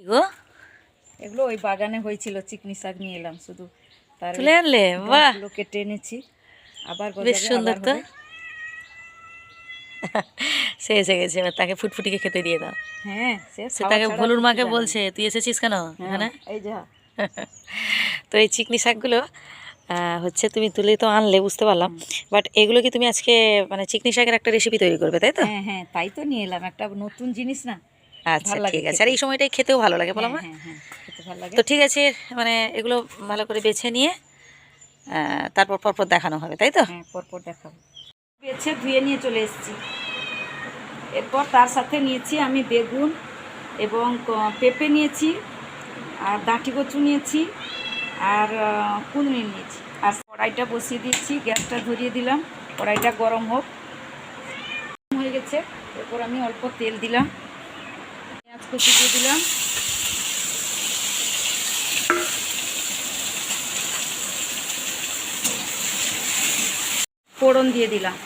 গো? এগুলো ওই বাগানে হয়েছিল চিকনি শাক নিয়ে এলাম শুধু। তুলে আনলে? বাহ! কেটে এনেছি আবার বেশ সুন্দর তো। সে এসে গেছে এবার তাকে ফুটফুটিকে খেতে দিয়ে দাও। হ্যাঁ সে তাকে ভলুর মাকে বলছে তুই এসেছিস কেন? হ্যাঁ, এখানে এই যে। তো এই চিকনি শাকগুলো হচ্ছে তুমি তুলে তো আনলে বুঝতে পারলাম। বাট এগুলো কি তুমি আজকে মানে চিকনি শাকের একটা রেসিপি তৈরি করবে তাই তো? হ্যাঁ হ্যাঁ তাই তো নিয়ে এলাম। একটা নতুন জিনিস না আচ্ছা ঠিক আছে। আর এই সময়টাই খেতেও ভালো লাগে বলো হ্যাঁ মা? হ্যাঁ হ্যাঁ তো ঠিক আছে মানে এগুলো ভালো করে বেছে নিয়ে তারপর পরপর দেখানো হবে তাই তো? পরপর দেখাবো। বেছে ধুয়ে নিয়ে চলে এসেছি। এরপর তার সাথে নিয়েছি আমি বেগুন এবং পেঁপে নিয়েছি আর দাঁটি কচু নিয়েছি আর আহ, নিয়েছি। আর কড়াইটা বসিয়ে দিচ্ছি গ্যাসটা ধরিয়ে দিলাম কড়াইটা গরম হোক। গরম হয়ে গেছে এরপর আমি অল্প তেল দিলাম। কুচি দিয়ে দিলাম। ফোড়ন দিয়ে দিলাম।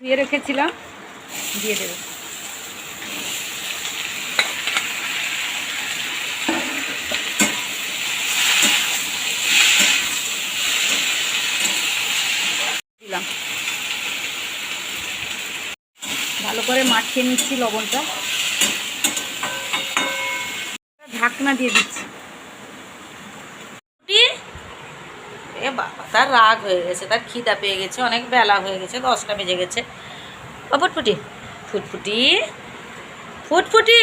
ধুয়ে রেখেছিলাম দিয়ে দেবো দিলাম ভালো করে মাখিয়ে নিচ্ছি লবণটা। ঢাকনা দিয়ে দিচ্ছি। এ বাবা তার রাগ হয়ে গেছে তার খিদা পেয়ে গেছে অনেক বেলা হয়ে গেছে দশটা বেজে গেছে। ফুটফুটি ফুটফুটি ফুটফুটি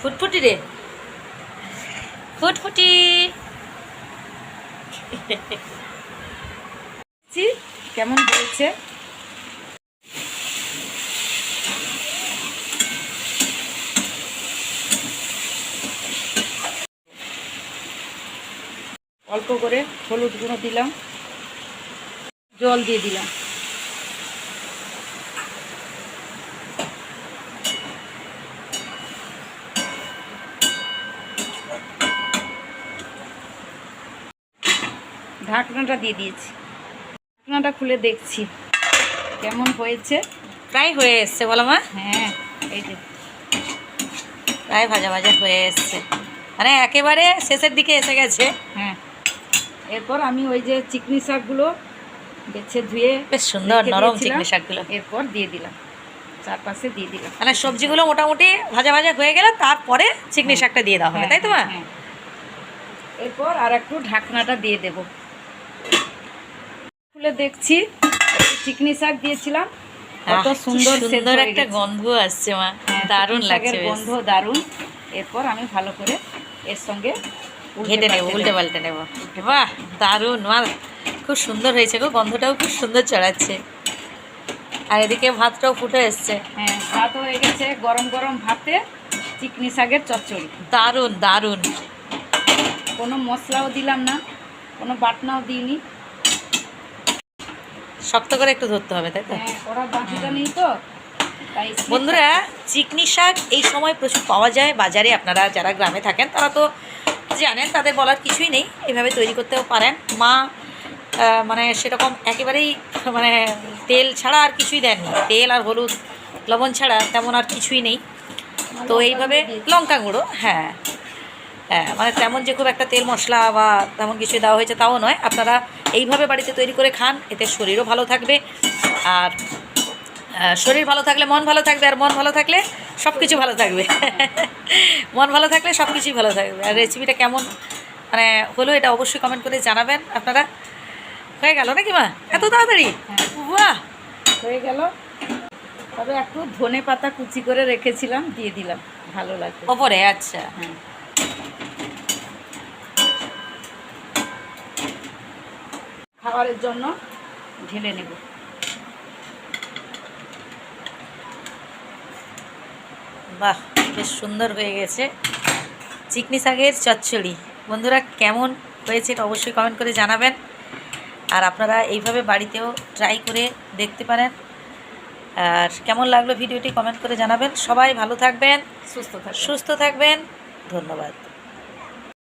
ফুটফুটি রে। ফুটফুটি। কেমন হয়েছে? অল্প করে হলুদ গুঁড়ো দিলাম। জল দিয়ে দিলাম। ঢাকনাটা দিয়ে দিয়েছি। ঢাকনাটা খুলে দেখছি। কেমন হয়েছে? প্রায় হয়ে এসছে বলো মা। হ্যাঁ এই যে। প্রায় ভাজা ভাজা হয়ে এসছে। মানে একেবারে শেষের দিকে এসে গেছে। হ্যাঁ। এরপর আমি ওই যে চিকনি শাকগুলো বেছে ধুয়ে বেশ সুন্দর নরম চিকনি শাকগুলো। এরপর দিয়ে দিলাম। চারপাশে দিয়ে দিলাম। মানে সবজিগুলো মোটামুটি ভাজা ভাজা হয়ে গেলে তারপরে চিকনি শাকটা দিয়ে দেওয়া হবে হ্যাঁ, তাই তো মা? হ্যাঁ, হ্যাঁ। এরপর আর একটু ঢাকনাটা দিয়ে দেব। খুলে দেখছি চিকনি শাক দিয়েছিলাম। কত সুন্দর সুন্দর একটা গন্ধ আসছে মা। হ্যাঁ, দারুণ লাগছে গন্ধ দারুণ। এরপর আমি ভালো করে এর সঙ্গে ঘেটে নেব উল্টে পাল্টে নেব। বাহ দারুণ মা খুব সুন্দর হয়েছে গো গন্ধটাও খুব সুন্দর চড়াচ্ছে। আর এদিকে ভাতটাও ফুটে এসছে। হ্যাঁ ভাত হয়ে গেছে গরম গরম ভাতে চিকনি শাকের চচ্চড়ি। দারুণ দারুণ। কোনো মশলাও দিলাম না কোনো বাটনাও দিইনি। শক্ত করে একটু ধরতে হবে তাই তো? হ্যাঁ ওরা বাটিটা নেই তো বন্ধুরা চিকনি শাক এই সময় প্রচুর পাওয়া যায় বাজারে। আপনারা যারা গ্রামে থাকেন তারা তো জানেন তাদের বলার কিছুই নেই। এভাবে তৈরি করতেও পারেন। মা মানে সেরকম একেবারেই মানে তেল ছাড়া আর কিছুই দেননি। তেল আর হলুদ লবণ ছাড়া তেমন আর কিছুই নেই। তো এইভাবে লঙ্কা গুঁড়ো হ্যাঁ। হ্যাঁ মানে তেমন যে খুব একটা তেল মশলা বা তেমন কিছু দেওয়া হয়েছে তাও নয়। আপনারা এইভাবে বাড়িতে তৈরি করে খান এতে শরীরও ভালো থাকবে। আর শরীর ভালো থাকলে মন ভালো থাকবে আর মন ভালো থাকলে সব কিছু ভালো থাকবে। মন ভালো থাকলে সব কিছুই ভালো থাকবে। আর রেসিপিটা কেমন? মানে হলো এটা অবশ্যই কমেন্ট করে জানাবেন আপনারা। হয়ে গেল নাকি মা? এত তাড়াতাড়ি? হ্যাঁ। বাহ! হয়ে গেল। তবে একটু ধনে পাতা কুচি করে রেখেছিলাম দিয়ে দিলাম। ভালো লাগবে ওপরে আচ্ছা। হ্যাঁ। খাবারের জন্য ঢেলে নেব। বাহ বেশ সুন্দর হয়ে গেছে। চিকনি শাকের চচ্চড়ি। বন্ধুরা কেমন হয়েছে এটা অবশ্যই কমেন্ট করে জানাবেন। আর আপনারা এইভাবে বাড়িতেও ট্রাই করে দেখতে পারেন। আর কেমন লাগল ভিডিওটি কমেন্ট করে জানাবেন। সবাই ভালো থাকবেন সুস্থ থাকবেন। সুস্থ থাকবেন। ধন্যবাদ।